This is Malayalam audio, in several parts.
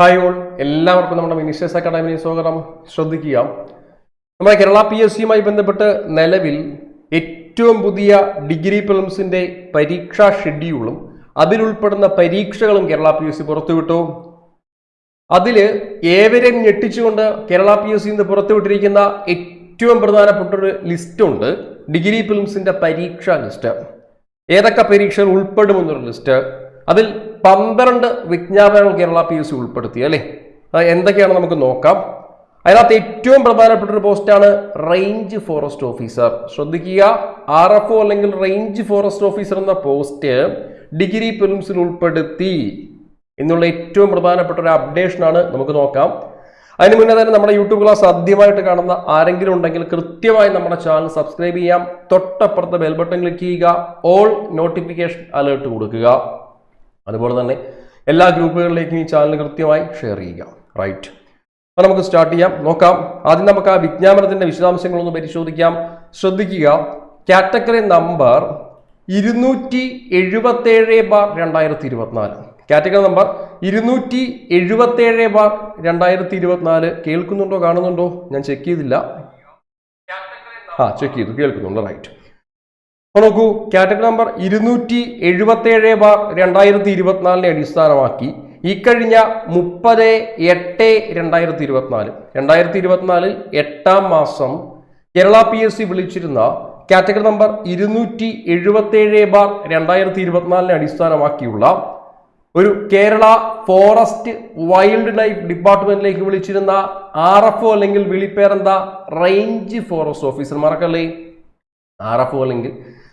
ഹായ് ഓൾ എല്ലാവർക്കും നമ്മുടെ മിനിസ്റ്റേഴ്സ് അക്കാഡമിയിൽ സ്വാഗതം. ശ്രദ്ധിക്കുക. നമ്മുടെ കേരള പി എസ് സിയുമായി ബന്ധപ്പെട്ട് നിലവിൽ ഏറ്റവും പുതിയ ഡിഗ്രി ഫിലിംസിന്റെ പരീക്ഷാ ഷെഡ്യൂളും അതിലുൾപ്പെടുന്ന പരീക്ഷകളും കേരള പി എസ് സി പുറത്തുവിട്ടു. അതിൽ ഏവരെയും ഞെട്ടിച്ചുകൊണ്ട് കേരള പി എസ് സിന്ന് പുറത്തുവിട്ടിരിക്കുന്ന ഏറ്റവും പ്രധാനപ്പെട്ട ഒരു ലിസ്റ്റുണ്ട്. ഡിഗ്രി ഫിലിംസിന്റെ പരീക്ഷാ ലിസ്റ്റ്. ഏതൊക്കെ പരീക്ഷകൾ ഉൾപ്പെടുമെന്നൊരു ലിസ്റ്റ്. അതിൽ പന്ത്രണ്ട് വിജ്ഞാപനങ്ങൾ കേരള പി എസ് സി ഉൾപ്പെടുത്തി അല്ലേ? എന്തൊക്കെയാണ് നമുക്ക് നോക്കാം. അതിനകത്ത് ഏറ്റവും പ്രധാനപ്പെട്ട ഒരു പോസ്റ്റാണ് റേഞ്ച് ഫോറസ്റ്റ് ഓഫീസർ. ശ്രദ്ധിക്കുക ആർ എഫ് ഒ അല്ലെങ്കിൽ റേഞ്ച് ഫോറസ്റ്റ് ഓഫീസർ എന്ന പോസ്റ്റ് ഡിഗ്രി ഫിലിംസിൽ ഉൾപ്പെടുത്തി എന്നുള്ള ഏറ്റവും പ്രധാനപ്പെട്ട ഒരു അപ്ഡേഷനാണ് നമുക്ക് നോക്കാം. അതിന് മുന്നേ തന്നെ നമ്മുടെ യൂട്യൂബ് ക്ലാസ് ആദ്യമായിട്ട് കാണുന്ന ആരെങ്കിലും ഉണ്ടെങ്കിൽ കൃത്യമായി നമ്മുടെ ചാനൽ സബ്സ്ക്രൈബ് ചെയ്യാം. തൊട്ടപ്പുറത്തെ ബെൽബട്ടൺ ക്ലിക്ക് ചെയ്യുക. ഓൾ നോട്ടിഫിക്കേഷൻ അലേർട്ട് കൊടുക്കുക. അതുപോലെ തന്നെ എല്ലാ ഗ്രൂപ്പുകളിലേക്കും ഈ ചാനൽ കൃത്യമായി ഷെയർ ചെയ്യുക. റൈറ്റ് അപ്പോൾ നമുക്ക് സ്റ്റാർട്ട് ചെയ്യാം. നോക്കാം. ആദ്യം നമുക്ക് ആ വിജ്ഞാപനത്തിന്റെ വിശദാംശങ്ങളൊന്ന് പരിശോധിക്കാം. ശ്രദ്ധിക്കുക. കാറ്റഗറി നമ്പർ ഇരുന്നൂറ്റി എഴുപത്തേഴ് ബാർ രണ്ടായിരത്തി ഇരുപത്തിനാല് കാറ്റഗറി നമ്പർ ഇരുന്നൂറ്റി എഴുപത്തേഴ് ബാർ രണ്ടായിരത്തി ഇരുപത്തിനാല് കേൾക്കുന്നുണ്ടോ? കാണുന്നുണ്ടോ? ഞാൻ ചെക്ക് ചെയ്തില്ല. ആ ചെക്ക് ചെയ്തു. കേൾക്കുന്നുണ്ട്. റൈറ്റ് നോക്കൂ കാറ്റഗറി നമ്പർ ഇരുന്നൂറ്റി എഴുപത്തേഴ് ബാർ രണ്ടായിരത്തി ഇരുപത്തിനാലിനെ അടിസ്ഥാനമാക്കി ഇക്കഴിഞ്ഞ മുപ്പത് എട്ട് രണ്ടായിരത്തി ഇരുപത്തിനാല് രണ്ടായിരത്തി ഇരുപത്തിനാലിൽ എട്ടാം മാസം കേരള പി എസ് സി വിളിച്ചിരുന്ന കാറ്റഗറി നമ്പർ ഇരുന്നൂറ്റി എഴുപത്തേഴ് ബാർ രണ്ടായിരത്തി ഇരുപത്തിനാലിനെ അടിസ്ഥാനമാക്കിയുള്ള ഒരു കേരള ഫോറസ്റ്റ് വൈൽഡ് ലൈഫ് ഡിപ്പാർട്ട്മെന്റിലേക്ക് വിളിച്ചിരുന്ന ആർ എഫ് ഒ അല്ലെങ്കിൽ വിളിപ്പേരെന്താ റേഞ്ച് ഫോറസ്റ്റ് ഓഫീസർമാർക്കല്ലേ ആർ എഫ് ഒ അല്ലെങ്കിൽ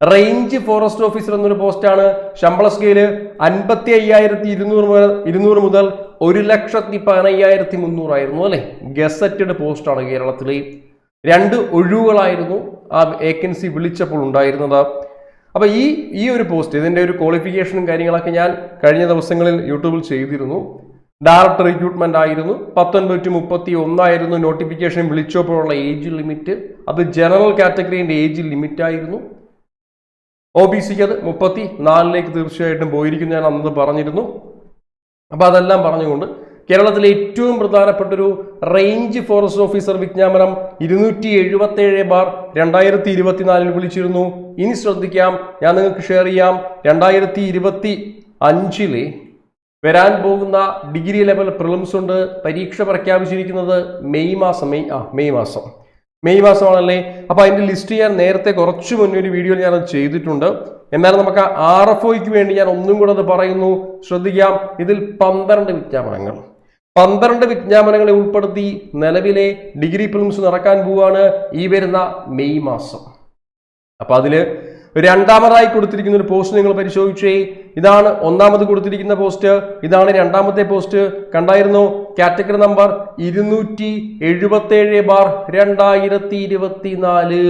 റേഞ്ച് ഫോറസ്റ്റ് ഓഫീസർ എന്നൊരു പോസ്റ്റാണ്. ശമ്പള സ്കെയിൽ അൻപത്തി അയ്യായിരത്തി ഇരുന്നൂറ് മുതൽ ഇരുന്നൂറ് മുതൽ ഒരു ലക്ഷത്തി പതിനയ്യായിരത്തി മുന്നൂറായിരുന്നു അല്ലെ? ഗസറ്റഡ് പോസ്റ്റാണ് കേരളത്തിലെ. രണ്ട് ഒഴിവുകളായിരുന്നു ആ വേക്കൻസി വിളിച്ചപ്പോൾ ഉണ്ടായിരുന്നത്. അപ്പോൾ ഈ ഈ ഒരു പോസ്റ്റ് ഇതിന്റെ ഒരു ക്വാളിഫിക്കേഷനും കാര്യങ്ങളൊക്കെ ഞാൻ കഴിഞ്ഞ ദിവസങ്ങളിൽ യൂട്യൂബിൽ ചെയ്തിരുന്നു. ഡയറക്ടർ റിക്രൂട്ട്മെന്റ് ആയിരുന്നു. പത്തൊൻപത് ടു മുപ്പത്തി ഒന്നായിരുന്നു നോട്ടിഫിക്കേഷൻ വിളിച്ചപ്പോഴുള്ള ഏജ് ലിമിറ്റ്. അത് ജനറൽ കാറ്റഗറീന്റെ ഏജ് ലിമിറ്റ് ആയിരുന്നു ഒ ബി സിക്ക് അത് മുപ്പത്തി നാലിലേക്ക് തീർച്ചയായിട്ടും പോയിരിക്കുന്നു. ഞാൻ അന്നത് പറഞ്ഞിരുന്നു. അപ്പോൾ അതെല്ലാം പറഞ്ഞുകൊണ്ട് കേരളത്തിലെ ഏറ്റവും പ്രധാനപ്പെട്ട ഒരു റേഞ്ച് ഫോറസ്റ്റ് ഓഫീസർ വിജ്ഞാപനം ഇരുന്നൂറ്റി എഴുപത്തി ഏഴ് ബാർ രണ്ടായിരത്തി ഇരുപത്തിനാലിൽ വിളിച്ചിരുന്നു. ഇനി ശ്രദ്ധിക്കാം. ഞാൻ നിങ്ങൾക്ക് ഷെയർ ചെയ്യാം. രണ്ടായിരത്തി ഇരുപത്തി അഞ്ചിലെ വരാൻ പോകുന്ന ഡിഗ്രി ലെവൽ പ്രിലിംസ് ഉണ്ട്. പരീക്ഷ പ്രഖ്യാപിച്ചിരിക്കുന്നത് മെയ് മാസം. മെയ് ആ മെയ് മാസം. മെയ് മാസമാണല്ലേ? അപ്പൊ അതിന്റെ ലിസ്റ്റ് ഞാൻ നേരത്തെ കുറച്ച് മുന്നേ ഒരു വീഡിയോയിൽ ഞാൻ ചെയ്തിട്ടുണ്ട്. എന്നാലും നമുക്ക് ആർ എഫ് ഒയ്ക്ക് വേണ്ടി ഞാൻ ഒന്നും കൂടെ അത് പറയുന്നു. ശ്രദ്ധിക്കാം. ഇതിൽ പന്ത്രണ്ട് വിജ്ഞാപനങ്ങൾ. പന്ത്രണ്ട് വിജ്ഞാപനങ്ങളെ ഉൾപ്പെടുത്തി നിലവിലെ ഡിഗ്രി ഫിലിംസ് നടക്കാൻ പോവാണ് ഈ വരുന്ന മെയ് മാസം. അപ്പൊ അതിൽ രണ്ടാമതായി കൊടുത്തിരിക്കുന്ന ഒരു പോസ്റ്റ് നിങ്ങൾ പരിശോധിച്ചേ. ഇതാണ് ഒന്നാമത് കൊടുത്തിരിക്കുന്ന പോസ്റ്റ്. ഇതാണ് രണ്ടാമത്തെ പോസ്റ്റ്. കണ്ടായിരുന്നു? കാറ്റഗറി നമ്പർ ഇരുന്നൂറ്റി എഴുപത്തേഴ് ബാർ രണ്ടായിരത്തി ഇരുപത്തിനാല്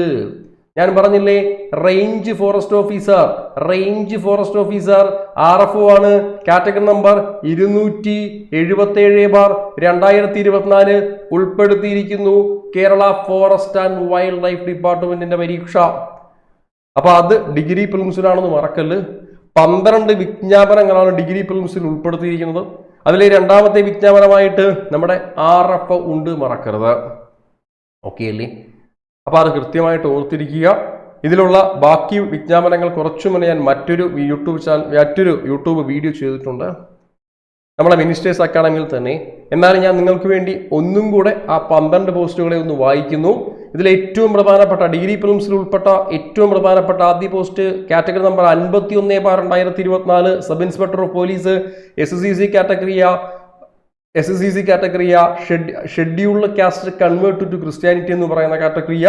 ഞാൻ പറഞ്ഞില്ലേ range forest officer range forest officer R F O ആണ്. കാറ്റഗറി നമ്പർ ഇരുന്നൂറ്റി എഴുപത്തേഴ് ബാർ രണ്ടായിരത്തി ഇരുപത്തിനാല് ഉൾപ്പെടുത്തിയിരിക്കുന്നു Kerala forest and wildlife ഡിപ്പാർട്ട്മെന്റിന്റെ പരീക്ഷ. അപ്പൊ അത് ഡിഗ്രി പ്രിൻസിലാണെന്ന് മറക്കല്ല്. പന്ത്രണ്ട് വിജ്ഞാപനങ്ങളാണ് ഡിഗ്രി പ്രിൻസിൽ ഉൾപ്പെടുത്തിയിരിക്കുന്നത്. അതിലെ രണ്ടാമത്തെ വിജ്ഞാപനമായിട്ട് നമ്മുടെ ആർ എഫ് ഉണ്ട് മറക്കരുത്. ഓക്കെ അല്ലേ? അപ്പോൾ അത് കൃത്യമായിട്ട് ഓർത്തിരിക്കുക. ഇതിലുള്ള ബാക്കി വിജ്ഞാപനങ്ങൾ കുറച്ചു മുന്നേ ഞാൻ മറ്റൊരു യൂട്യൂബ് ചാനൽ മറ്റൊരു യൂട്യൂബ് വീഡിയോ ചെയ്തിട്ടുണ്ട്. നമ്മുടെ മിനിസ്റ്റേഴ്സ് അക്കാഡമിയിൽ തന്നെ. എന്നാലും ഞാൻ നിങ്ങൾക്ക് വേണ്ടി ഒന്നും കൂടെ ആ പന്ത്രണ്ട് പോസ്റ്റുകളെ ഒന്ന് വായിക്കുന്നു. ഇതിൽ ഏറ്റവും പ്രധാനപ്പെട്ട ഡിഗ്രി പ്രിലിംസിൽ ഉൾപ്പെട്ട ഏറ്റവും പ്രധാനപ്പെട്ട ആദ്യ പോസ്റ്റ് കാറ്റഗറി നമ്പർ അൻപത്തി ഒന്ന് ബാർ രണ്ടായിരത്തി ഇരുപത്തിനാല് sub inspector of police S C C കാറ്റഗറിയ S S C C കാറ്റഗറിയ scheduled caste convert to Christianity എന്ന് പറയുന്ന കാറ്റഗറിയ.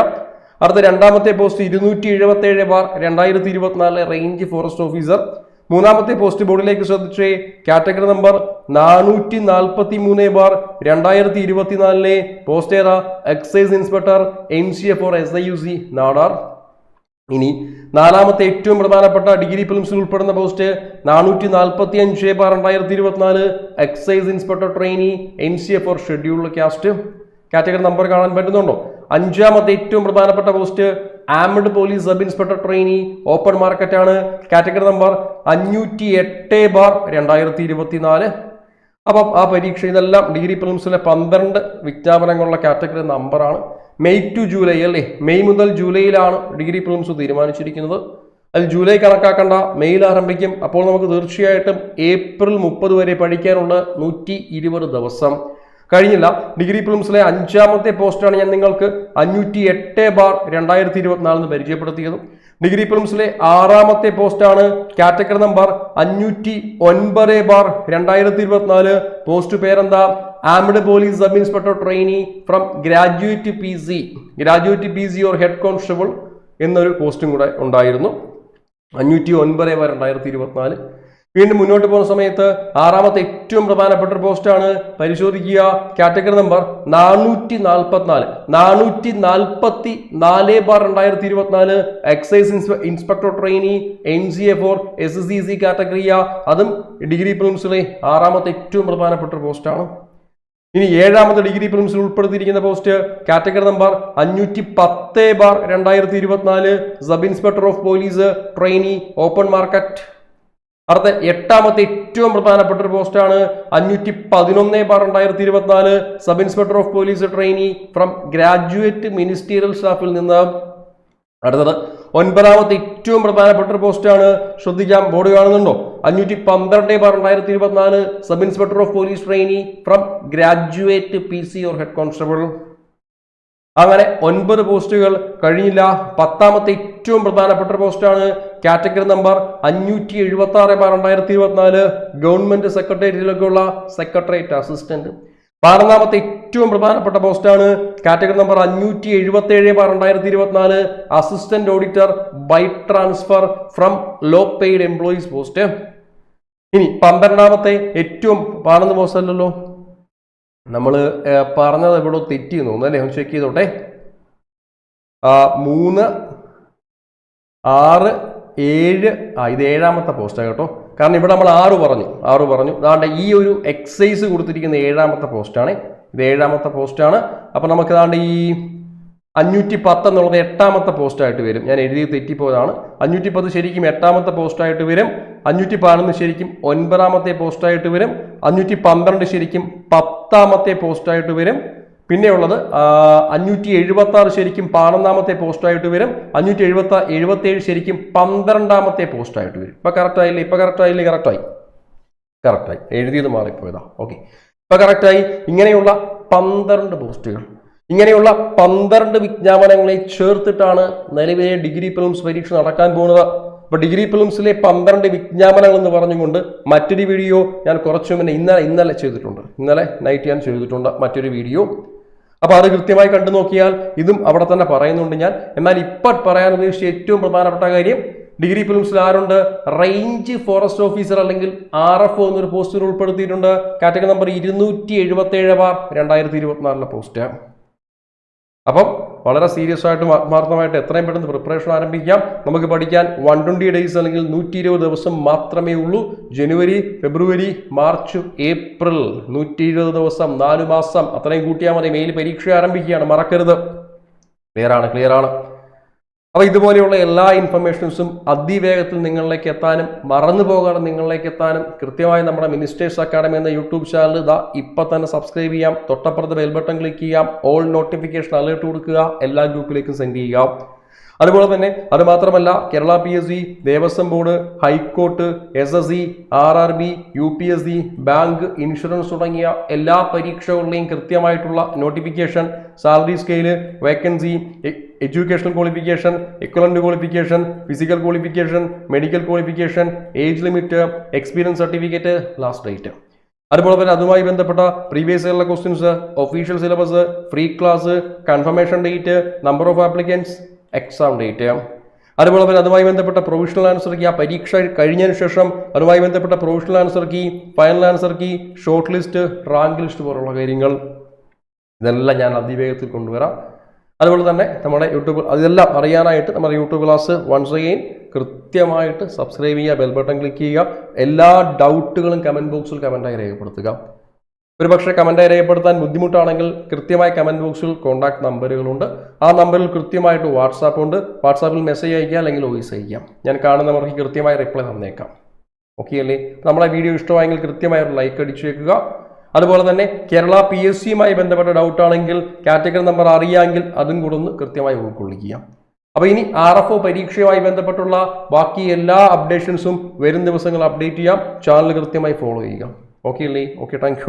അടുത്ത രണ്ടാമത്തെ പോസ്റ്റ് ഇരുന്നൂറ്റി എഴുപത്തി ഏഴ് ബാർ രണ്ടായിരത്തി ഇരുപത്തിനാല് റേഞ്ച് ഫോറസ്റ്റ് ഓഫീസർ. മൂന്നാമത്തെ പോസ്റ്റ് ബോർഡിലേക്ക് ശ്രദ്ധിച്ചേ. കാറ്റഗറി നമ്പർ നാനൂറ്റി നാൽപ്പത്തി മൂന്ന് ബാർ രണ്ടായിരത്തി ഇരുപത്തിനാലിലെ post excise inspector M C F or S I U C Nadar. ഇനി നാലാമത്തെ ഏറ്റവും പ്രധാനപ്പെട്ട ഡിഗ്രി ഫിലിംസിൽ ഉൾപ്പെടുന്ന പോസ്റ്റ് നാനൂറ്റി നാൽപ്പത്തി അഞ്ച് ബാർ രണ്ടായിരത്തി ഇരുപത്തിനാല് excise inspector trainee M C F or scheduled caste category number കാണാൻ പറ്റുന്നുണ്ടോ? അഞ്ചാമത്തെ ഏറ്റവും പ്രധാനപ്പെട്ട post armed police sub inspector trainee open market ആണ് കാറ്റഗറി നമ്പർ അഞ്ഞൂറ്റി എട്ട് ബാർ രണ്ടായിരത്തി ഇരുപത്തിനാല് അപ്പം ആ പരീക്ഷ ഇതെല്ലാം ഡിഗ്രി പ്രിലിംസിലെ പന്ത്രണ്ട് വിജ്ഞാപനങ്ങളുള്ള കാറ്റഗറി നമ്പറാണ്. മെയ് ടു ജൂലൈ അല്ലേ? മെയ് മുതൽ ജൂലൈയിലാണ് ഡിഗ്രി പ്രിലിംസ് തീരുമാനിച്ചിരിക്കുന്നത്. അതിൽ ജൂലൈ കണക്കാക്കേണ്ട മെയിൽ ആരംഭിക്കും. അപ്പോൾ നമുക്ക് തീർച്ചയായിട്ടും ഏപ്രിൽ മുപ്പത് വരെ പഠിക്കാനുള്ള നൂറ്റി ദിവസം. കഴിഞ്ഞില്ല. ഡിഗ്രി പ്രിലിംസിലെ അഞ്ചാമത്തെ പോസ്റ്റാണ് ഞാൻ നിങ്ങൾക്ക് അഞ്ഞൂറ്റി എട്ട് ബാർ രണ്ടായിരത്തി ഇരുപത്തിനാലിന് പരിചയപ്പെടുത്തിയതും. ഡിഗ്രി പ്രിലിംസിലെ ആറാമത്തെ പോസ്റ്റാണ് കാറ്റഗറി നമ്പർ അഞ്ഞൂറ്റി ഒൻപത് ബാർ രണ്ടായിരത്തി ഇരുപത്തിനാല് പോസ്റ്റ് പേരെന്താ? Armed police sub inspector trainee from graduate P C. Graduate P C or head constable എന്നൊരു പോസ്റ്റും കൂടെ ഉണ്ടായിരുന്നു. അഞ്ഞൂറ്റി ഒൻപത് ബാർ രണ്ടായിരത്തി ഇരുപത്തിനാല് വീണ്ടും മുന്നോട്ട് പോകുന്ന സമയത്ത് ആറാമത്തെ ഏറ്റവും പ്രധാനപ്പെട്ട ഒരു പോസ്റ്റാണ്. പരിശോധിക്കുക. കാറ്റഗറി നമ്പർ നാനൂറ്റി നാൽപ്പത്തിനാല് നാനൂറ്റി നാൽപ്പത്തി നാല് ബാർ രണ്ടായിരത്തി ഇരുപത്തിനാല് excise ഇൻസ്പെ inspector trainee N C A for S C C കാറ്റഗറിയ അതും ഡിഗ്രി പ്രിലിംസിലെ ആറാമത്തെ ഏറ്റവും പ്രധാനപ്പെട്ട ഒരു പോസ്റ്റാണ്. ഇനി ഏഴാമത്തെ ഡിഗ്രി പ്രിലിംസിൽ ഉൾപ്പെടുത്തിയിരിക്കുന്ന പോസ്റ്റ് കാറ്റഗറി നമ്പർ അഞ്ഞൂറ്റി പത്ത് ബാർ രണ്ടായിരത്തി ഇരുപത്തിനാല് sub inspector of police trainee open market അടുത്ത എട്ടാമത്തെ ഏറ്റവും പ്രധാനപ്പെട്ട ഒരു പോസ്റ്റാണ്. അഞ്ഞൂറ്റി പതിനൊന്ന് ബാർ രണ്ടായിരത്തി ഇരുപത്തിനാല് sub inspector of police trainee from graduate ministerial സ്റ്റാഫിൽ നിന്ന്. അടുത്തത് ഒൻപതാമത്തെ ഏറ്റവും പ്രധാനപ്പെട്ട ഒരു പോസ്റ്റാണ്. ശ്രദ്ധിക്കാം ബോർഡ് കാണുന്നുണ്ടോ? അഞ്ഞൂറ്റി പന്ത്രണ്ട് ബാർ രണ്ടായിരത്തി ഇരുപത്തിനാല് sub inspector of police trainee from graduate P C or head constable. അങ്ങനെ ഒൻപത് പോസ്റ്റുകൾ കഴിഞ്ഞില്ല. പത്താമത്തെ ഏറ്റവും പ്രധാനപ്പെട്ട പോസ്റ്റാണ് കാറ്റഗറി നമ്പർ അഞ്ഞൂറ്റി എഴുപത്തി ആറ് ബാർ രണ്ടായിരത്തി ഇരുപത്തിനാല് ഗവൺമെന്റ് സെക്രട്ടേറിയറ്റിലേക്കുള്ള സെക്രട്ടേറിയറ്റ് അസിസ്റ്റന്റ്. പതിനൊന്നാമത്തെ ഏറ്റവും പ്രധാനപ്പെട്ട പോസ്റ്റാണ് കാറ്റഗറി നമ്പർ അഞ്ഞൂറ്റി എഴുപത്തി ഏഴ് ബാർ രണ്ടായിരത്തി ഇരുപത്തിനാല് assistant auditor by transfer from low paid employees post. ഇനി പന്ത്രണ്ടാമത്തെ ഏറ്റവും പതിനൊന്ന് പോസ്റ്റ് അല്ലല്ലോ നമ്മൾ പറഞ്ഞത് എവിടെ തെറ്റി തോന്നുന്നു അല്ലേ? ചെക്ക് ചെയ്തോട്ടെ. മൂന്ന് ആറ് ഏഴ് ആ ഇത് ഏഴാമത്തെ പോസ്റ്റാണ് കേട്ടോ. കാരണം ഇവിടെ നമ്മൾ ആറ് പറഞ്ഞു. ആറ് പറഞ്ഞു. അതാണ്ട് ഈ ഒരു എക്സസൈസ് കൊടുത്തിരിക്കുന്ന ഏഴാമത്തെ പോസ്റ്റാണ് ഇത് ഏഴാമത്തെ പോസ്റ്റാണ് അപ്പം നമുക്ക് അതാണ്ട് ഈ അഞ്ഞൂറ്റി പത്ത് എന്നുള്ളത് എട്ടാമത്തെ പോസ്റ്റായിട്ട് വരും. ഞാൻ എഴുതി തെറ്റിപ്പോയതാണ്. അഞ്ഞൂറ്റി പത്ത് ശരിക്കും എട്ടാമത്തെ പോസ്റ്റായിട്ട് വരും. അഞ്ഞൂറ്റി പതിനൊന്ന് ശരിക്കും ഒൻപതാമത്തെ പോസ്റ്റായിട്ട് വരും. അഞ്ഞൂറ്റി പന്ത്രണ്ട് ശരിക്കും പത്താമത്തെ പോസ്റ്റായിട്ട് വരും. പിന്നെയുള്ളത് അഞ്ഞൂറ്റി എഴുപത്തി ആറ് ശരിക്കും പതിനൊന്നാമത്തെ പോസ്റ്റായിട്ട് വരും. അഞ്ഞൂറ്റി എഴുപത്തി എഴുപത്തി ഏഴ് ശരിക്കും പന്ത്രണ്ടാമത്തെ പോസ്റ്റായിട്ട് വരും. ഇപ്പൊ കറക്റ്റ് ആയില്ലേ? ഇപ്പൊ കറക്റ്റ് ആയില്ലേ? കറക്റ്റായി കറക്റ്റായി എഴുതിയത് മാറിപ്പോയതാ. ഓക്കെ ഇപ്പൊ കറക്റ്റായി ഇങ്ങനെയുള്ള പന്ത്രണ്ട് പോസ്റ്റുകൾ ഇങ്ങനെയുള്ള പന്ത്രണ്ട് വിജ്ഞാപനങ്ങളെ ചേർത്തിട്ടാണ് നിലവിലെ ഡിഗ്രി പ്രിലിംസ് പരീക്ഷ നടക്കാൻ പോകുന്നത്. അപ്പോൾ ഡിഗ്രി പ്രിലിംസിലെ പന്ത്രണ്ട് വിജ്ഞാപനങ്ങൾ എന്ന് പറഞ്ഞുകൊണ്ട് മറ്റൊരു വീഡിയോ ഞാൻ കുറച്ചു മുന്നേ ഇന്നലെ ഇന്നലെ ചെയ്തിട്ടുണ്ട്. ഇന്നലെ നൈറ്റ് ഞാൻ ചെയ്തിട്ടുണ്ട് മറ്റൊരു വീഡിയോ. അപ്പോൾ അത് കൃത്യമായി കണ്ടു നോക്കിയാൽ ഇതും അവിടെ തന്നെ പറയുന്നുണ്ട് ഞാൻ. എന്നാൽ ഇപ്പൊ പറയാൻ ഉദ്ദേശിച്ച ഏറ്റവും പ്രധാനപ്പെട്ട കാര്യം ഡിഗ്രി ഫിലിംസിൽ ആരുണ്ട്? റേഞ്ച് ഫോറസ്റ്റ് ഓഫീസർ അല്ലെങ്കിൽ ആർ എഫ് ഒ എന്നൊരു പോസ്റ്റിൽ ഉൾപ്പെടുത്തിയിട്ടുണ്ട്. കാറ്റഗറി നമ്പർ ഇരുന്നൂറ്റി എഴുപത്തി ഏഴ് ബാർ രണ്ടായിരത്തി ഇരുപത്തിനാലിലെ പോസ്റ്റ് അപ്പം വളരെ സീരിയസ് ആയിട്ടും ആത്മാർത്ഥമായിട്ട് എത്രയും പെട്ടെന്ന് പ്രിപ്പറേഷൻ ആരംഭിക്കാം. നമുക്ക് പഠിക്കാൻ വൺ ട്വന്റി ഡേയ്സ് അല്ലെങ്കിൽ നൂറ്റി ഇരുപത് ദിവസം മാത്രമേ ഉള്ളൂ. ജനുവരി ഫെബ്രുവരി മാർച്ച് ഏപ്രിൽ നൂറ്റി ഇരുപത് ദിവസം നാല് മാസം. അത്രയും കൂട്ടിയാൽ മതി. മെയിൽ പരീക്ഷ ആരംഭിക്കുകയാണ്. മറക്കരുത്. ക്ലിയർ ആണ് ക്ലിയർ ആണ്. അപ്പോൾ ഇതുപോലെയുള്ള എല്ലാ ഇൻഫർമേഷൻസും അതിവേഗത്തിൽ നിങ്ങളിലേക്ക് എത്താനും മറന്നു പോകാതെ നിങ്ങളിലേക്ക് എത്താനും കൃത്യമായി നമ്മുടെ മിനിസ്റ്റേഴ്സ് അക്കാഡമി എന്ന യൂട്യൂബ് ചാനൽ ഇതാ ഇപ്പം തന്നെ സബ്സ്ക്രൈബ് ചെയ്യാം. തൊട്ടപ്പുറത്ത് ബെൽബട്ടൺ ക്ലിക്ക് ചെയ്യാം. ഓൾ നോട്ടിഫിക്കേഷൻ അലേർട്ട് കൊടുക്കുക. എല്ലാ ഗ്രൂപ്പിലേക്കും സെൻഡ് ചെയ്യുക. അതുപോലെ തന്നെ അത് മാത്രമല്ല Kerala P S C Devaswom board high court S S C R R B U P S C bank insurance തുടങ്ങിയ എല്ലാ പരീക്ഷകളുടെയും കൃത്യമായിട്ടുള്ള notification salary scale vacancy educational qualification equivalent qualification physical qualification medical qualification age limit experience certificate last date അതുപോലെ തന്നെ അതുമായി ബന്ധപ്പെട്ട previous ഇയറിലെ questions official syllabus free class confirmation date number of applicants exam date അതുപോലെ തന്നെ അതുമായി ബന്ധപ്പെട്ട പ്രൊവിഷണൽ ആൻസർ കീ ആ പരീക്ഷ കഴിഞ്ഞതിന് ശേഷം അതുമായി ബന്ധപ്പെട്ട provisional answer key final answer key shortlist rank list പോലുള്ള കാര്യങ്ങൾ. ഇതെല്ലാം ഞാൻ അതിവേഗത്തിൽ കൊണ്ടുവരാം. അതുപോലെ തന്നെ നമ്മുടെ യൂട്യൂബ് അതെല്ലാം അറിയാനായിട്ട് നമ്മുടെ യൂട്യൂബ് ക്ലാസ് വൺസ് അഗെയിൻ കൃത്യമായിട്ട് സബ്സ്ക്രൈബ് ചെയ്യുക ബെൽ ബട്ടൺ ക്ലിക്ക് ചെയ്യുക എല്ലാ ഡൗട്ടുകളും കമന്റ് ബോക്സിൽ കമന്റായി രേഖപ്പെടുത്തുക. ഒരു പക്ഷേ കമന്റ് രേഖപ്പെടുത്താൻ ബുദ്ധിമുട്ടാണെങ്കിൽ കൃത്യമായി കമന്റ് ബോക്സിൽ കോൺടാക്ട് നമ്പറുകളുണ്ട് ആ നമ്പറിൽ കൃത്യമായിട്ട് വാട്സാപ്പ് ഉണ്ട്. വാട്സാപ്പിൽ മെസ്സേജ് അയക്കുക അല്ലെങ്കിൽ വോയിസ് അയക്കാം ഞാൻ കാണുന്നവർക്ക് കൃത്യമായി റിപ്ലൈ തന്നേക്കാം. ഓക്കെ അല്ലേ? നമ്മളെ വീഡിയോ ഇഷ്ടമായെങ്കിൽ കൃത്യമായി ഒരു ലൈക്ക് അടിച്ചേക്കുക അതുപോലെ തന്നെ കേരള പി എസ് സിയുമായി ബന്ധപ്പെട്ട ഡൗട്ട് ആണെങ്കിൽ കാറ്റഗറി നമ്പർ അറിയാമെങ്കിൽ അതും കൂടെ ഒന്ന് കൃത്യമായി ഉൾക്കൊള്ളിക്കുക. അപ്പോൾ ഇനി ആർ എഫ് ഒ പരീക്ഷയുമായി ബന്ധപ്പെട്ടുള്ള ബാക്കി എല്ലാ അപ്ഡേഷൻസും വരും ദിവസങ്ങൾ അപ്ഡേറ്റ് ചെയ്യാം. ചാനൽ കൃത്യമായി ഫോളോ ചെയ്യുക. ഓക്കെ അല്ലേ? Okay thank